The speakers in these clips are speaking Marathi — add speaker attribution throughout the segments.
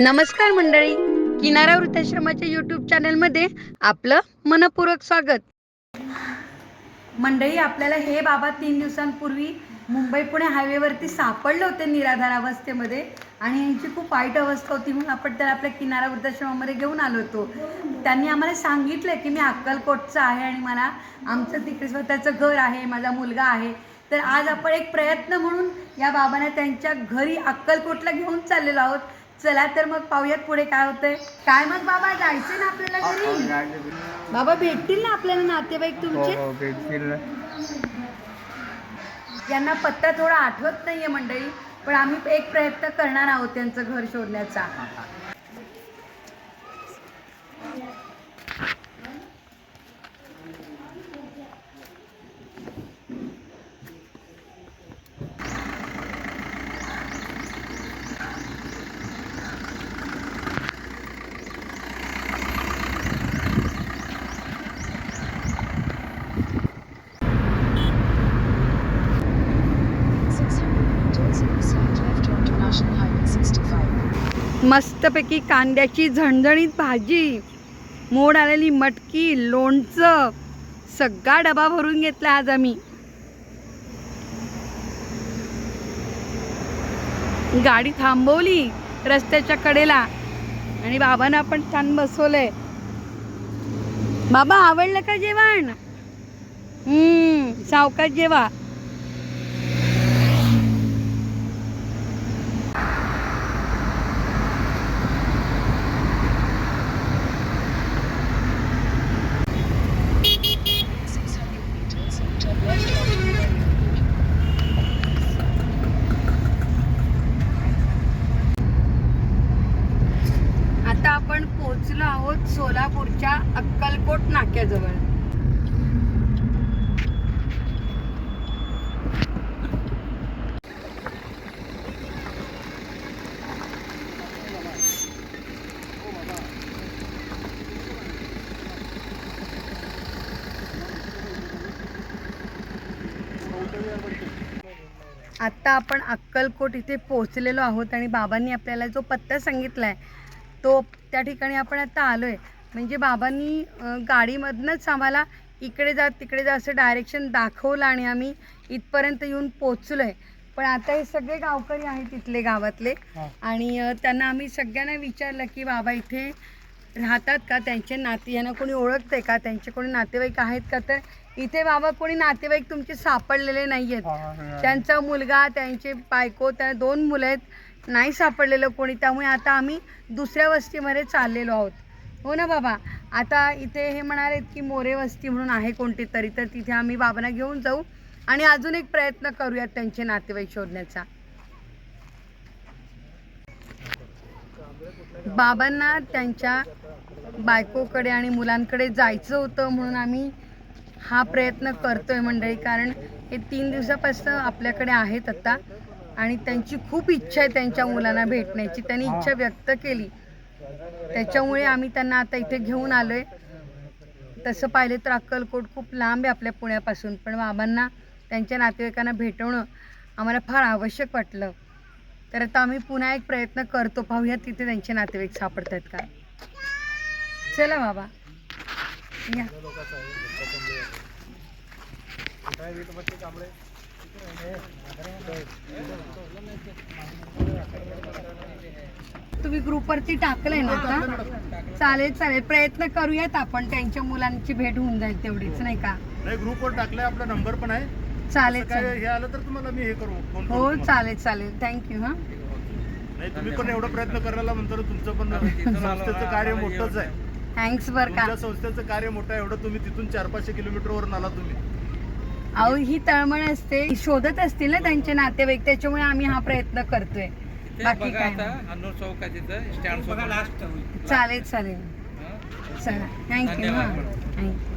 Speaker 1: नमस्कार मंडळी. किनारा वृद्धाश्रमाच्या युट्यूब चॅनलमध्ये आपलं मनपूर्वक स्वागत. मंडळी आपल्याला हे बाबा तीन दिवसांपूर्वी मुंबई पुणे हायवेवरती सापडले होते निराधार अवस्थेमध्ये आणि यांची खूप वाईट अवस्था होती म्हणून आपण त्याला आपल्या किनारा वृद्धाश्रमामध्ये घेऊन आलो होतो. त्यांनी आम्हाला सांगितलं की मी अक्कलकोटचं आहे आणि मला आमचं तिकडे स्वतःचं घर आहे माझा मुलगा आहे. तर आज आपण एक प्रयत्न म्हणून या बाबांना त्यांच्या घरी अक्कलकोटला घेऊन चाललेलो आहोत. चला तर मग पाहूयात पुढे काय होतंय. काय मग बाबा जायचं ना आपल्याला घरी? बाबा भेटतील ना आपल्याला नातेवाईक तुमचे? यांना पत्ता थोडा आठवत नाहीये मंडळी पण आम्ही एक प्रयत्न करणार आहोत त्यांचं घर शोधण्याचा. मस्तपैकी कांद्याची झणझणीत भाजी मोड आलेली मटकी लोणचं सगळा डबा भरून घेतला आज आम्ही. गाडी थांबवली रस्त्याच्या कडेला आणि बाबांना पण छान बसवलंय. बाबा आवडलं का जेवण? हम्म सावकाश जेवा. एअरपोर्ट नाक्याजवळ. आत्ता आपण अक्कलकोट इथे पोहोचलेलो आहोत आणि बाबांनी आपल्याला जो पत्ता सांगितला आहे तो त्या ठिकाणी आपण आता आलो आहे म्हणजे बाबांनी गाडीमधनंच आम्हाला इकडे जा तिकडे जा असं डायरेक्शन दाखवलं आणि आम्ही इथपर्यंत येऊन पोचलो आहे पण आता हे सगळे गावकरी आहेत इथले गावातले. आणि त्यांना आम्ही सगळ्यांना विचारलं की बाबा इथे राहतात का त्यांचे नाते? यांना कोणी ओळखते का? त्यांचे कोणी नातेवाईक आहेत का? तर इथे बाबा कोणी नातेवाईक तुमचे सापडलेले नाही आहेत त्यांचा मुलगा त्यांचे बायको त्या दोन मुलं आहेत. नाही सापडलेलं कोणी. त्यामुळे आता आम्ही दुसऱ्या वस्तीमध्ये चाललेलो आहोत. हो ना बाबा. आता इथे हे म्हणालेत की मोरे वस्ती म्हणून आहे कोणती तरी तर तिथे आम्ही बाबांना घेऊन जाऊ आणि अजून एक प्रयत्न करूयात त्यांचे नातेवाईक शोधण्याचा. बाबांना त्यांच्या बायकोकडे आणि मुलांकडे जायचं होतं म्हणून आम्ही हा प्रयत्न करतोय मंडळी कारण हे तीन दिवसापासून आपल्याकडे आहेत आता आणि त्यांची खूप इच्छा आहे त्यांच्या मुलांना भेटण्याची. त्यांनी इच्छा व्यक्त केली. त्याच्यामुळे आम्ही त्यांना आता इथे घेऊन आलो आहे तसं पाहिलं तर अक्कलकोट खूप लांब आहे आपल्या पुण्यापासून पण बाबांना त्यांच्या नातेवाईकांना भेटवणं आम्हाला फार आवश्यक वाटलं. तर आता आम्ही पुन्हा एक प्रयत्न करतो पाहूया तिथे त्यांचे नातेवाईक सापडतात का? चला बाबा. या. तुम्ही ग्रुपवरती टाकलंय ना आता? चालेल चालेल. प्रयत्न करूयात आपण. त्यांच्या मुलांची भेट होऊन जाईल तेवढीच नाही का?
Speaker 2: नाही ग्रुपवर टाकलाय आपला नंबर पण आहे.
Speaker 1: चालेल
Speaker 2: काय
Speaker 1: चालेल.
Speaker 2: हे आलं तर तुम्हाला मी हे करू
Speaker 1: हो
Speaker 2: तुम्हाला.
Speaker 1: चालेल चालेल. थँक्यू हां.
Speaker 2: नाही तुम्ही पण एवढा प्रयत्न करायला म्हणतो तुमचं पण संस्थेचं कार्य मोठंच आहे.
Speaker 1: थँक्स बर का.
Speaker 2: तुमच्या संस्थेचं कार्य मोठं आहे एवढं तुम्ही तिथून चार पाचशे किलोमीटर वरून आला तुम्ही.
Speaker 1: अहो ही तळमळ असते. शोधत असतील ना त्यांचे नातेवाईक त्याच्यामुळे आम्ही हा प्रयत्न करतोय. बाकी काय चालेल चालेल. चला. थँक्यू हा. थँक्यू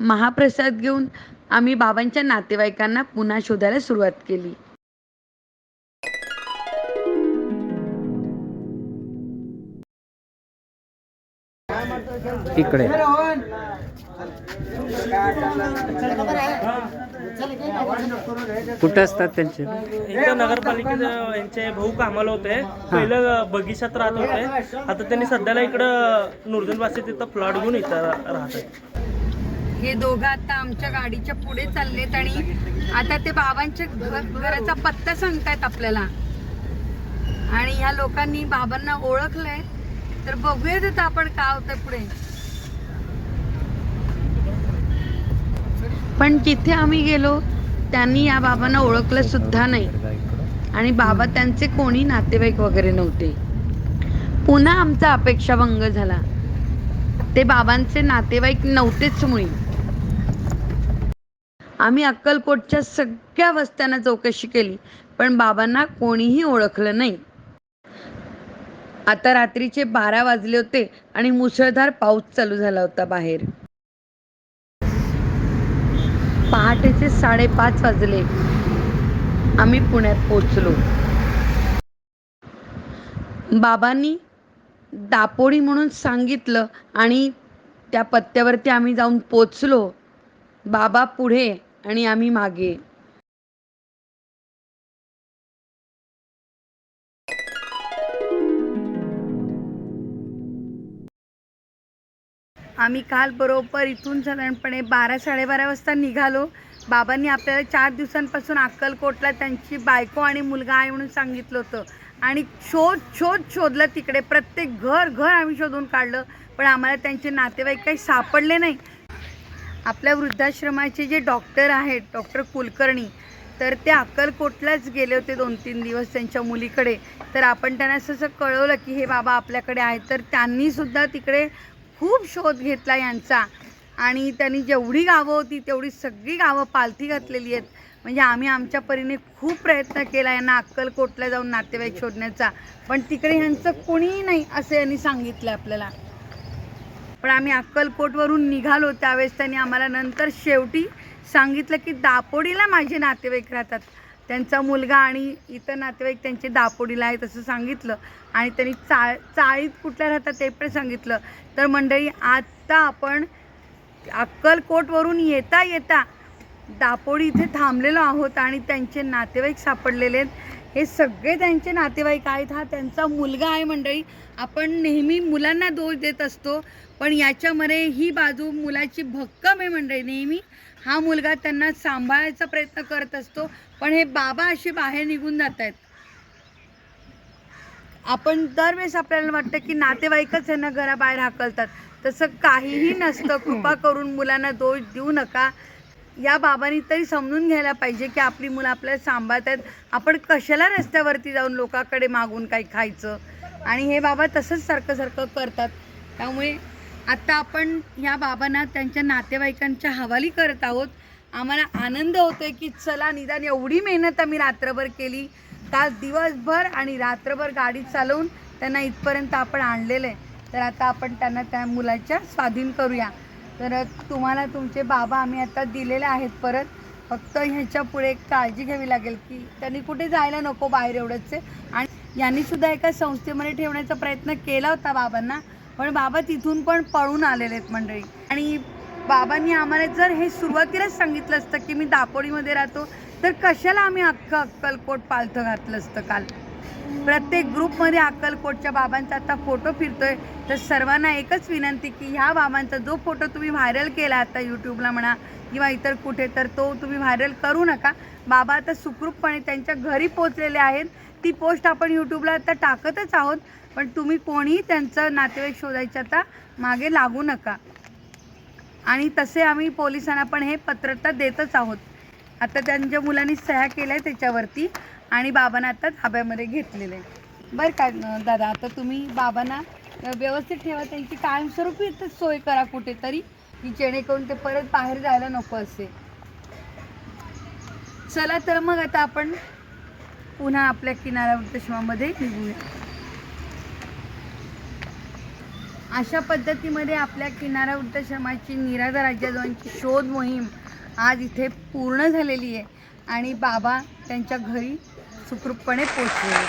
Speaker 1: महाप्रसाद घेऊन आम्ही बाबांच्या नातेवाईकांना पुन्हा शोधायला सुरुवात केली.
Speaker 3: इकडे. कुठे असतात त्यांचे?
Speaker 4: इथं नगरपालिकेचे यांचे भाऊ कामाला होते. पहिलं बगीचात राहत होते. आता त्यांनी सध्याला इकडं नुरजनवासी तिथं प्लॉट घेऊन इथं राहतात.
Speaker 1: हे दोघं आता आमच्या गाडीच्या पुढे चाललेत आणि आता ते बाबांच्या घर- घराचा पत्ता सांगतायत आपल्याला. आणि ह्या लोकांनी बाबांना ओळखलंय. तर बघूयात आता आपण काय होतं पुढे. पण जिथे आम्ही गेलो त्यांनी या बाबांना ओळखलं सुद्धा नाही. आणि बाबा त्यांचे कोणी नातेवाईक वगैरे नव्हते. पुन्हा आमचा अपेक्षाभंग झाला. ते बाबांचे नातेवाईक नव्हतेच मुळी. आम्ही अक्कलकोटच्या सगळ्या वस्त्यांना चौकशी केली पण बाबांना कोणीही ओळखलं नाही. आता रात्रीचे बारा वाजले होते आणि मुसळधार पाऊस चालू झाला होता बाहेर. पहाटेचे साडेपाच वाजले. आम्ही पुण्यात पोचलो बाबांनी दापोडी म्हणून सांगितलं आणि त्या पत्त्यावरती आम्ही जाऊन पोचलो बाबा पुढे आणि आम्ही मागे. आम्ही काल बरोबर इथून साधारणपणे बारा साडेबारा वाजता निघालो. बाबांनी आपल्याला चार दिवसांपासून अक्कलकोटला त्यांची बायको आणि मुलगा आहे म्हणून सांगितलं होतं. आणि शोध शोध शोधलं तिकडे. प्रत्येक घर घर आम्ही शोधून काढलं. पण आम्हाला त्यांचे नातेवाईक काही सापडले नाही. आपल्या वृद्धाश्रमाचे जे डॉक्टर आहेत डॉक्टर कुलकर्णी तर ते अक्कलकोटलाच गेले होते दोन तीन दिवस त्यांच्या मुलीकडे. तर आपण त्यांना असं असं कळवलं की हे बाबा आपल्याकडे आहेत. तर त्यांनीसुद्धा तिकडे खूप शोध घेतला यांचा. आणि त्यांनी जेवढी गावं होती तेवढी सगळी गावं पालथी घातलेली आहेत. म्हणजे आम्ही आमच्या परीने खूप प्रयत्न केला यांना अक्कलकोटला जाऊन नातेवाईक शोधण्याचा. पण तिकडे ह्यांचं कोणीही नाही असं यांनी सांगितलं आपल्याला. पण आम्ही अक्कलकोटवरून निघालो त्यावेळेस त्यांनी आम्हाला नंतर शेवटी सांगितलं की दापोडीला माझे नातेवाईक राहतात. त्यांचा मुलगा आणि इतर नातेवाईक त्यांचे दापोडीला आहेत असं सांगितलं. आणि त्यांनी चा चाळीत कुठल्या राहतात ते पण सांगितलं. तर मंडळी आत्ता आपण अक्कलकोटवरून येता येता दापोडी इथे थांबलेलो आहोत आणि त्यांचे नातेवाईक सापडलेले आहेत. हे सगळे त्यांचे नातेवाईक आहेत. हा त्यांचा मुलगा आहे मंडळी. आपण नेहमी मुलांना दोष देत असतो पण याच्यामध्ये ही बाजू मुलाची भक्कम आहे मंडळी नेहमी. हा मुलगा त्यांना सांभाळायचा प्रयत्न करत असतो पण हे बाबा असे बाहेर निघून जात आहेत. आपण दरवेळेस आपल्याला वाटतं की नातेवाईकच यांना घराबाहेर हाकलतात. तसं काहीही नसतं. कृपा करून मुलांना दोष देऊ नका. या बाबांनी तरी समजून घ्यायला पाहिजे की आपली मुलं आपल्याला सांभाळत आहेत आपण कशाला रस्त्यावरती जाऊन लोकांकडे मागून काही खायचं? आणि हे बाबा तसंच सारखं सारखं करतात. त्यामुळे आत्ता आपण या बाबांना त्यांच्या नातेवाईकांच्या हवाली करत आहोत. आम्हाला आनंद होतोय की चला निदान एवढी मेहनत आम्ही रात्रभर केली. तास दिवसभर आणि रात्रभर गाडी चालवून त्यांना इथपर्यंत आपण आणलेलं आहे. तर आता आपण त्यांना त्या मुलाच्या स्वाधीन करूया. तर तुम्हाला तुमचे बाबा आम्ही आता दिलेले आहेत परत. फक्त ह्याच्या पुढे एक काळजी घ्यावी लागेल की त्यांनी कुठे जायला नको बाहेर एवढंच आणि यांनी सुद्धा एका संस्थेमध्ये ठेवण्याचा प्रयत्न केला होता बाबांना पण बाबा तिथून पण पळून आलेले आहेत मंडळी. आणि बाबांनी आम्हाला जर हे सुरुवातीलाच सांगितलं असतं की मी दापोडीमध्ये राहतो तर कशाला आम्ही अख्खं अक्कलकोट पालथं घातलं असतं काल? प्रत्येक ग्रुपमध्ये अक्कलकोटच्या बाबांचा आता फोटो फिरतोय. तर सर्वांना एकच विनंती की ह्या बाबांचा जो फोटो तुम्ही व्हायरल केला आता यूट्यूबला म्हणा किंवा इतर कुठे तर तो तुम्ही व्हायरल करू नका. बाबा आता सुखरूपपणे त्यांच्या घरी पोचलेले आहेत. ती पोस्ट आपण यूट्यूबला आता टाकतच आहोत. पण तुम्ही कोणीही त्यांचं नातेवाईक शोधायचं आता मागे लागू नका. आणि तसे आम्ही पोलिसांना पण हे पत्रता देतच आहोत. आता त्यांच्या मुलांनी सह्या केल्या त्याच्यावरती आणि बाबांना आता ताब्यामध्ये घेतलेलं आहे. बरं का दादा आता तुम्ही बाबांना व्यवस्थित ठेवा त्यांची कायमस्वरूपी सोय करा कुठेतरी की जेणेकरून ते परत बाहेर जायला नको असे. चला तर मग आता आपण पुन्हा आपल्या किनारा वृत्तश्रमामध्ये निघूया. अशा पद्धतीमध्ये आपल्या किनारा वृत्तश्रमाची निराधार राज्याजवळची शोध मोहीम आज इथे पूर्ण झालेली आहे. आणि बाबा त्यांच्या घरी सुखरूपपणे पोचले आहेत.